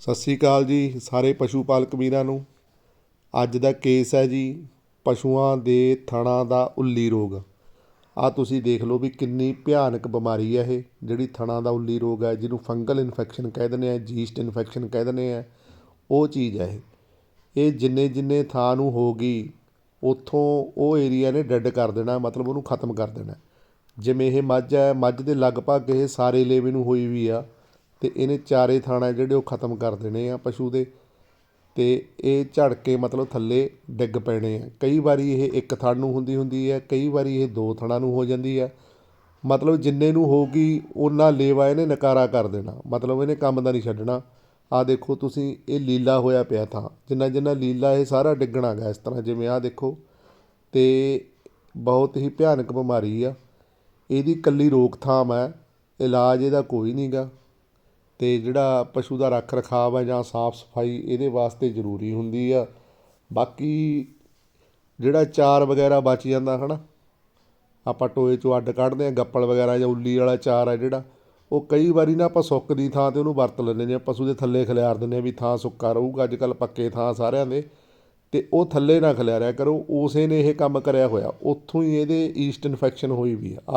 ਸਤਿ ਸ੍ਰੀ ਅਕਾਲ ਜੀ ਸਾਰੇ ਪਸ਼ੂ ਪਾਲਕ ਵੀਰਾਂ ਨੂੰ। ਅੱਜ ਦਾ ਕੇਸ ਹੈ ਜੀ ਪਸ਼ੂਆਂ ਦੇ ਥਣਾ ਦਾ ਉੱਲੀ ਰੋਗ। ਆ ਤੁਸੀਂ ਦੇਖ ਲਓ ਵੀ ਕਿੰਨੀ ਭਿਆਨਕ ਬਿਮਾਰੀ ਹੈ ਇਹ, ਜਿਹੜੀ ਥਣਾ ਦਾ ਉੱਲੀ ਰੋਗ ਹੈ, ਜਿਹਨੂੰ ਫੰਗਲ ਇਨਫੈਕਸ਼ਨ ਕਹਿ ਦਿੰਦੇ ਆ, ਜੀਸਟ ਇਨਫੈਕਸ਼ਨ ਕਹਿ ਦਿੰਦੇ ਆ, ਉਹ ਚੀਜ਼ ਹੈ ਇਹ। ਇਹ ਜਿੰਨੇ ਜਿੰਨੇ ਥਾਂ ਨੂੰ ਹੋ ਗਈ, ਉੱਥੋਂ ਉਹ ਏਰੀਆ ਨੇ ਡੈੱਡ ਕਰ ਦੇਣਾ, ਮਤਲਬ ਉਹਨੂੰ ਖਤਮ ਕਰ ਦੇਣਾ। ਜਿਵੇਂ ਇਹ ਮੱਝ ਹੈ, ਮੱਝ ਦੇ ਲਗਭਗ ਇਹ ਸਾਰੇ ਲੇਵੇ ਨੂੰ ਹੋਈ ਵੀ ਆ। ਅਤੇ ਇਹਨੇ ਚਾਰੇ ਥਾਣਾ ਜਿਹੜੇ ਉਹ ਖਤਮ ਕਰ ਦੇਣੇ ਆ ਪਸ਼ੂ ਦੇ। ਅਤੇ ਇਹ ਝੜ ਕੇ ਮਤਲਬ ਥੱਲੇ ਡਿੱਗ ਪੈਣੇ ਆ। ਕਈ ਵਾਰੀ ਇਹ ਇੱਕ ਥਣ ਨੂੰ ਹੁੰਦੀ ਹੁੰਦੀ ਹੈ, ਕਈ ਵਾਰੀ ਇਹ ਦੋ ਥਣਾਂ ਨੂੰ ਹੋ ਜਾਂਦੀ ਹੈ। ਮਤਲਬ ਜਿੰਨੇ ਨੂੰ ਹੋਊਗੀ ਉਹਨਾਂ ਲੇਵਾ ਇਹਨੇ ਨਕਾਰਾ ਕਰ ਦੇਣਾ। ਮਤਲਬ ਇਹਨੇ ਕੰਮ ਦਾ ਨਹੀਂ ਛੱਡਣਾ। ਆ ਦੇਖੋ ਤੁਸੀਂ, ਇਹ ਲੀਲਾ ਹੋਇਆ ਪਿਆ ਥਾਂ। ਜਿੰਨਾ ਜਿੰਨਾ ਲੀਲਾ ਇਹ ਸਾਰਾ ਡਿੱਗਣਾ ਗਾ ਇਸ ਤਰ੍ਹਾਂ, ਜਿਵੇਂ ਆ ਦੇਖੋ। ਤੇ ਬਹੁਤ ਹੀ ਭਿਆਨਕ ਬਿਮਾਰੀ ਆ। ਇਹਦੀ ਕੱਲੀ ਰੋਕਥਾਮ ਹੈ। ਇਲਾਜ ਇਹਦਾ ਕੋਈ ਨਹੀਂਗਾ ਅਤੇ ਜਿਹੜਾ ਪਸ਼ੂ ਦਾ ਰੱਖ ਰਖਾਵ ਹੈ ਜਾਂ ਸਾਫ਼ ਸਫ਼ਾਈ ਇਹਦੇ ਵਾਸਤੇ ਜ਼ਰੂਰੀ ਹੁੰਦੀ ਆ। ਬਾਕੀ ਜਿਹੜਾ ਚਾਰ ਵਗੈਰਾ ਬਚ ਜਾਂਦਾ ਹੈ ਨਾ ਆਪਾਂ ਟੋਏ ਚੋਂ ਅੱਡ ਕੱਢਦੇ ਹਾਂ, ਗੱਪਲ ਵਗੈਰਾ ਜਾਂ ਉੱਲੀ ਵਾਲਾ ਚਾਰ ਆ ਜਿਹੜਾ, ਉਹ ਕਈ ਵਾਰੀ ਨਾ ਆਪਾਂ ਸੁੱਕ ਦੀ ਥਾਂ ਤੇ ਉਹਨੂੰ ਵਰਤ ਲੈਂਦੇ ਨੇ ਪਸ਼ੂ ਦੇ ਥੱਲੇ ਖਿਲਾਰ ਦਿੰਦੇ ਹਾਂ ਵੀ ਥਾਂ ਸੁੱਕਾ ਰਹੂਗਾ ਅੱਜ ਕੱਲ੍ਹ ਪੱਕੇ ਥਾਂ ਸਾਰਿਆਂ ਦੇ ਅਤੇ ਉਹ ਥੱਲੇ ਨਾ ਖਿਲਾਰਿਆ ਕਰੋ, ਉਸੇ ਨੇ ਇਹ ਕੰਮ ਕਰਿਆ ਹੋਇਆ, ਉੱਥੋਂ ਹੀ ਇਹਦੇ ਈਸਟ ਇਨਫੈਕਸ਼ਨ ਹੋਈ ਵੀ ਆ।